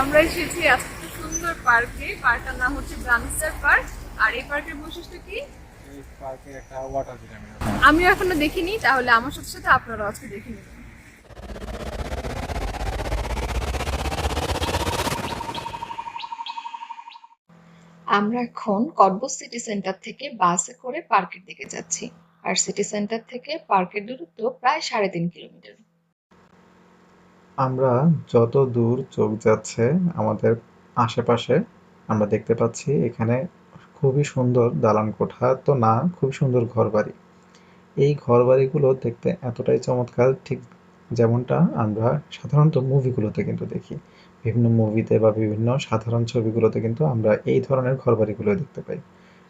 আমরা এসেছি আজকে একটা সুন্দর পার্কে। পার্কটার নাম হচ্ছে ব্রানস্টার পার্ক। আর এই পার্কের বৈশিষ্ট্য কি? এই পার্কে একটা ওয়াটার পিরামিড আমিও এখনও দেখিনি তাহলে আমার সাথে সাথে আপনারাও আজকে দেখে নেবেন। আমরা এখন কটবুজ সিটি সেন্টার থেকে বাসে করে পার্কের দিকে যাচ্ছি। আর সিটি সেন্টার থেকে পার্কের দূরত্ব প্রায় সাড়ে তিন কিলোমিটার। আমরা যত দূর চোখ যাচ্ছে আমাদের আশেপাশে, আমরা দেখতে পাচ্ছি এখানে খুবই সুন্দর দালান কোঠা। তো না, খুবই সুন্দর ঘরবাড়ি। এই ঘরবাড়িগুলো দেখতে এতটাই চমৎকার, ঠিক যেমনটা আমরা সাধারণত মুভিগুলোতে কিন্তু দেখি। বিভিন্ন মুভিতে বা বিভিন্ন সাধারণ ছবিগুলোতে কিন্তু আমরা এই ধরনের ঘরবাড়িগুলো দেখতে পাই।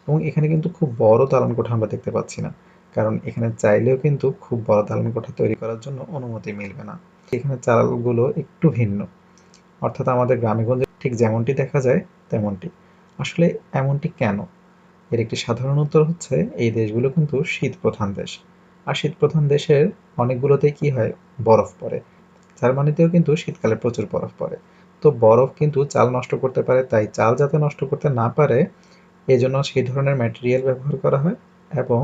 এবং এখানে কিন্তু খুব বড় দালান কোঠা আমরা দেখতে পাচ্ছি না। কারণ এখানে চাইলেও কিন্তু খুব বড় দালান কোঠা তৈরি করার জন্য অনুমতি মিলবে না। এখানে চালগুলো একটু ভিন্ন। অর্থাৎ আমাদের গ্রামেগঞ্জে ঠিক যেমনটি দেখা যায়, তেমনটি। আসলে এমনটি কেন? এর একটি সাধারণ উত্তর হচ্ছে, এই দেশগুলো কিন্তু শীত প্রধান দেশ। আর শীত প্রধান দেশের অনেকগুলোতেই কি হয়? বরফ পড়ে। জার্মানিতেও কিন্তু শীতকালে প্রচুর বরফ পড়ে। তো বরফ কিন্তু চাল নষ্ট করতে পারে, তাই চাল যাতে নষ্ট করতে না পারে, এজন্য সেই ধরনের ম্যাটেরিয়াল ব্যবহার করা হয় এবং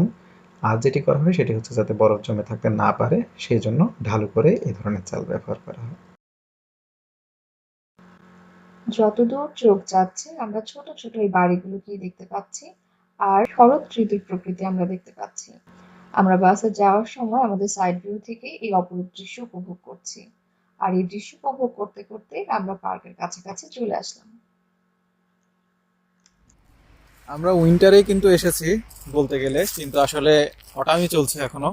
আর যেটি করা হয় সেটি হচ্ছে যাতে বরফ জমে থাকতে না পারে, সেই জন্য ঢালু করে এই ধরনের চাল ব্যবহার করা হয়। যতদূর চোখ যাচ্ছে, আমরা ছোট ছোট এই বাড়িগুলোকে দেখতে পাচ্ছি আর শরৎ ঋতুর প্রকৃতি আমরা দেখতে পাচ্ছি। আমরা বাসে যাওয়ার সময় আমাদের সাইড ভিউ থেকে এই অপরূপ দৃশ্য উপভোগ করছি। আর এই দৃশ্য উপভোগ করতে করতে আমরা পার্কের কাছাকাছি চলে আসলাম। আমরা উইন্টারে কিন্তু এসেছি বলতে গেলে কিন্তু আসলে অটামই চলছে এখনও।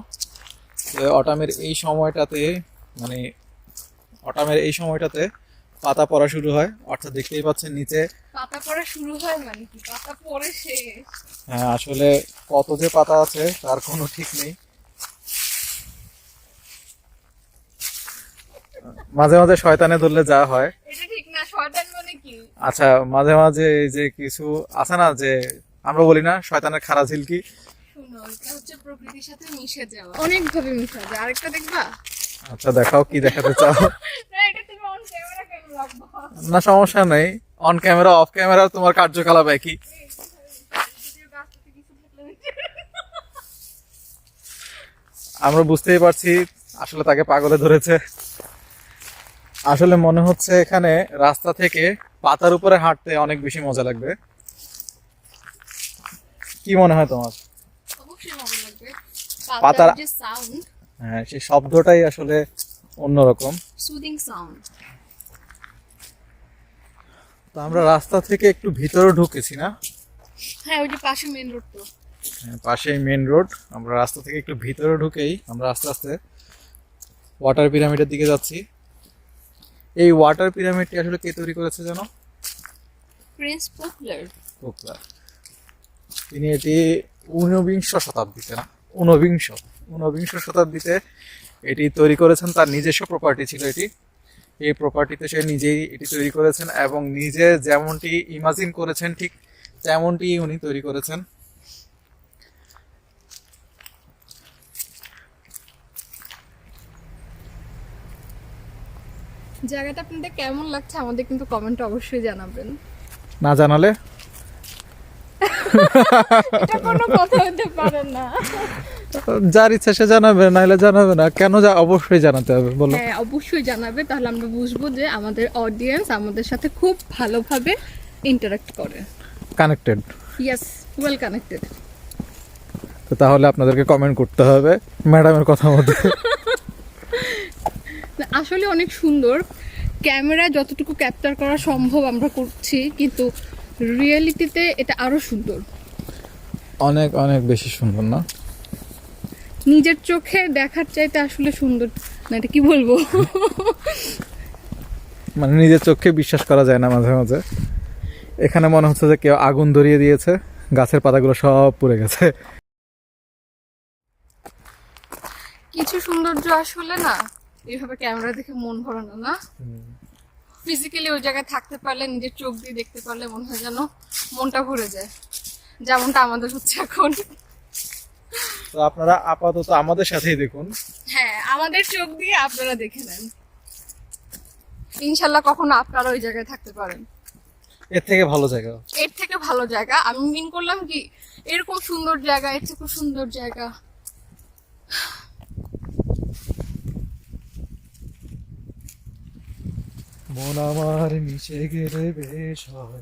অটামের এই সময়টাতে মানে অটামের এই সময়টাতে পাতা পড়া শুরু হয়। অর্থাৎ দেখতেই পাচ্ছেন নিচে। পাতা পড়া শুরু হয় মানে কি? পাতা পড়ে শেষ। হ্যাঁ, আসলে কত যে পাতা আছে তার কোনো ঠিক নেই। মাঝে মাঝে শয়তানে ধরলে যা হয়। এটা ঠিক না শয়তান মানে কি আচ্ছা মাঝে মাঝে এই যে কিছু আছে না যে আমরা বলি না শয়তানের খারা ঝিলকি? হচ্ছে প্রকৃতির সাথে মিশে যাওয়া। অনেক ভাবে মিশে যায় আরেকটা দেখবা? আচ্ছা দেখাও কি দেখাতে চাও। না এটা তুমি অন ক্যামেরা কেন রাখবা? না সমস্যা নেই। অন ক্যামেরা অফ ক্যামেরা তোমার কার্যকলাপ একই। আমরা বুঝতেই পারছি আসলে তাকে পাগলে ধরেছে। আসলে মনে হচ্ছে এখানে রাস্তা থেকে পাতার উপরে হাঁটতে অনেক বেশি মজা লাগবে। কি মনে হয় তোমার? পাতার- হ্যাঁ সেই শব্দটাই আসলে অন্যরকম। সুদিং সাউন্ড তো আমরা রাস্তা থেকে একটু ভিতরে ঢুকেছি না? হ্যাঁ ওই যে পাশে মেন রোড তো। হ্যাঁ, পাশেই মেন রোড আমরা রাস্তা থেকে একটু ভিতরে ঢুকেই আমরা আস্তে আস্তে ওয়াটার পিরামিডের দিকে যাচ্ছি। এই ওয়াটার পিরামিডটি আসলে কে তৈরি করেছে জানো? প্রিন্স পপুলার পোকরা তিনি এটি ঊনবিংশ শতাব্দীতে না? ঊনবিংশ। ঊনবিংশ শতাব্দীতে এটি তৈরি করেছেন তার নিজস্ব প্রপার্টি ছিল এটি। এই প্রপার্টিতে সে নিজেই এটি তৈরি করেছেন এবং নিজে যেমনটি ইমাজিন করেছেন ঠিক তেমনটি উনি তৈরি করেছেন। জায়গাটা আপনাদের কেমন লাগছে আমাদের কিন্তু কমেন্ট অবশ্যই জানাবেন। না জানালে? এটা কোনো কথা হতে পারে না। যার ইচ্ছা সে জানাবে নাহলে জানাবে না। কেন যা অবশ্যই জানাতে হবে বলো। হ্যাঁ অবশ্যই জানাবে। তাহলে আমরা বুঝব যে আমাদের অডিয়েন্স আমাদের সাথে খুব ভালোভাবে ইন্টারাক্ট করে। কানেক্টেড ইয়েস ওয়েল কানেক্টেড তো তাহলে আপনাদেরকে কমেন্ট করতে হবে ম্যাডামের কথা মতো। আসলে অনেক সুন্দর। ক্যামেরায় যতটুকু ক্যাপচার করা সম্ভব আমরা করছি কিন্তু রিয়েলিটিতে এটা আরও সুন্দর। অনেক অনেক বেশি সুন্দর না? নিজের চোখে দেখার চাইতে আসলে সুন্দর না এটা কি বলব? মানে নিজের চোখে বিশ্বাস করা যায় না মাঝে মাঝে। এখানে মনে হচ্ছে যে কেউ আগুন ধরিয়ে দিয়েছে গাছের পাতাগুলো সব পুড়ে গেছে। কিছু সৌন্দর্য আসলে না এইভাবে ক্যামেরা দেখে মন ভরানো না ফিজিক্যালি ওই জায়গায় থাকতে পারলে নিজের চোখ দিয়ে দেখতে পারলে মনে হয় যেন মনটা ভরে যায়। যেমনটা আমাদের হচ্ছে এখন। তো আপনারা আপাতত আমাদের সাথেই দেখুন। হ্যাঁ আমাদের চোখ দিয়ে আপনারা দেখে নেন। ইনশাল্লাহ কখনো আপনারা ওই জায়গায় থাকতে পারেন। এর থেকে ভালো জায়গা। এর থেকে ভালো জায়গা। আমি মিন করলাম কি এরকম সুন্দর জায়গা এর থেকে সুন্দর জায়গা। মন আমার মিশে গেলে বেশ হয়।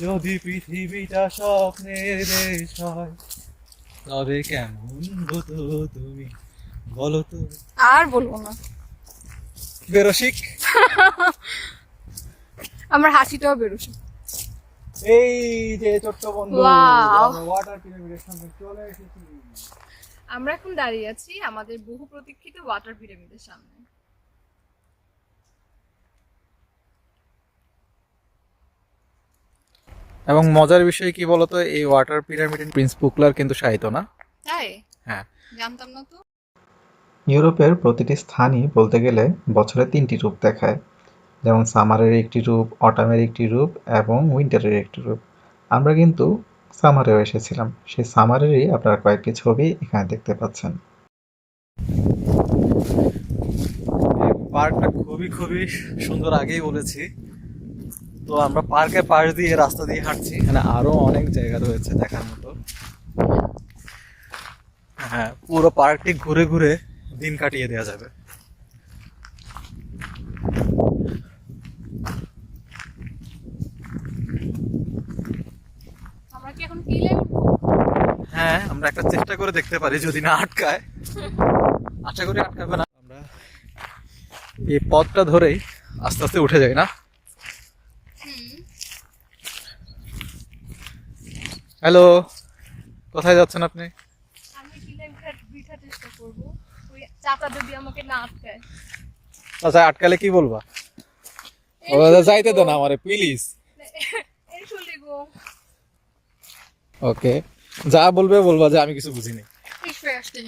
যদি পৃথিবীটা স্বপ্নের দেশ হয় তবে কেমন হতো তুমি? বলো তো। আর বলব না। বেরসিক আমার হাসিটাও বেরোছে এই যে ছোট্ট বন্ধু ওয়াটার পিরামিডের সামনে চলে এসেছি। আমরা এখন দাঁড়িয়ে আছি আমাদের বহু প্রতীক্ষিত ওয়াটার পিরামিডের সামনে। এবং মজার বিষয় কি বলতো এই ওয়াটার পিরামিড প্রিন্স পুকলার কিন্তু সাহিত্য না। তাই? হ্যাঁ। জানতাম না তো। ইউরোপের প্রতিটি স্থানই বলতে গেলে বছরে তিনটি রূপ দেখায়। যেমন সামারের একটি রূপ অটামের একটি রূপ এবং উইন্টারের একটি রূপ। আমরা কিন্তু সামারেও এসেছিলাম। সেই সামারেরই আপনারা কয়েকটি ছবি এখানে দেখতে পাচ্ছেন। পার্কটা খুবই খুবই সুন্দর আগেই বলেছি। তো আমরা পার্কের পাশ দিয়ে রাস্তা দিয়ে হাঁটছি। এখানে আরও অনেক জায়গা রয়েছে দেখার মতো। হ্যাঁ পুরো পার্কটি ঘুরে ঘুরে দিন কাটিয়ে দেওয়া যাবে। আমরা কি এখন কিলে উঠবো? হ্যাঁ আমরা একটা চেষ্টা করে দেখতে পারি যদি না আটকায়। আশা করি আটকাবে না। আমরা এই পথটা ধরেই আস্তে আস্তে উঠে যাই না? হ্যালো কোথায় যাচ্ছেন আপনি? আমি চেষ্টা করব। ওই চাচা যদি আমাকে না আটকায়। আচ্ছা আটকালে কি বলবা? ও, যাইতে দেন আমারে প্লিজ ওকে যা বলবে বলবা যে আমি কিছু বুঝিনি। আসতে আসতে।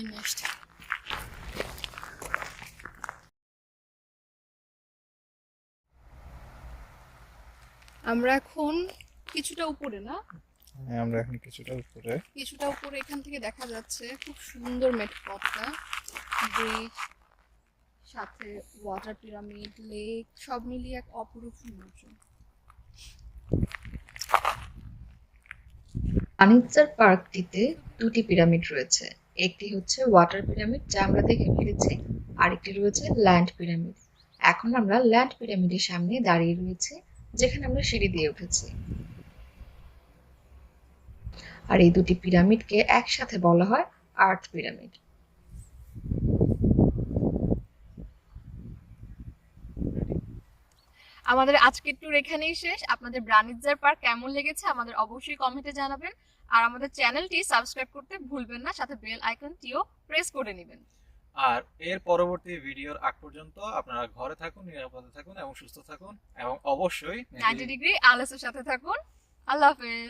আমরা এখন কিছুটা উপরে না? হ্যাঁ আমরা এখন কিছুটা উপরে। কিছুটা উপরে এখান থেকে দেখা যাচ্ছে খুব সুন্দর মেট পথটা ব্রিজ সাথে ওয়াটার পিরামিড লেক সব মিলিয়ে এক অপরূপ সৌন্দর্য। বাণিজ্যার পার্কটিতে দুটি পিরামিড রয়েছে। একটি হচ্ছে ওয়াটার পিরামিড যা আমরা দেখে ফেলেছি আরেকটি রয়েছে ল্যান্ড পিরামিড এখন আমরা ল্যান্ড পিরামিডের সামনে দাঁড়িয়ে রয়েছে। যেখানে আমরা সিঁড়ি দিয়ে উঠেছি। আর এই দুটি পিরামিডকে একসাথে বলা হয় আর্থ পিরামিড। আমাদের আজকের ট্যুর এখানেই শেষ। আপনাদের ব্রানিজার পার্ক কেমন লেগেছে আমাদের অবশ্যই কমেন্টে জানাবেন। আর আমাদের চ্যানেলটি সাবস্ক্রাইব করতে ভুলবেন না, সাথে বেল আইকনটিও প্রেস করে নেবেন। আর এর পরবর্তী ভিডিওর আগ পর্যন্ত আপনারা ঘরে থাকুন নিরাপদে থাকুন এবং সুস্থ থাকুন এবং অবশ্যই নাইনটি ডিগ্রি আলসের সাথে থাকুন। আল্লাহ হাফেজ।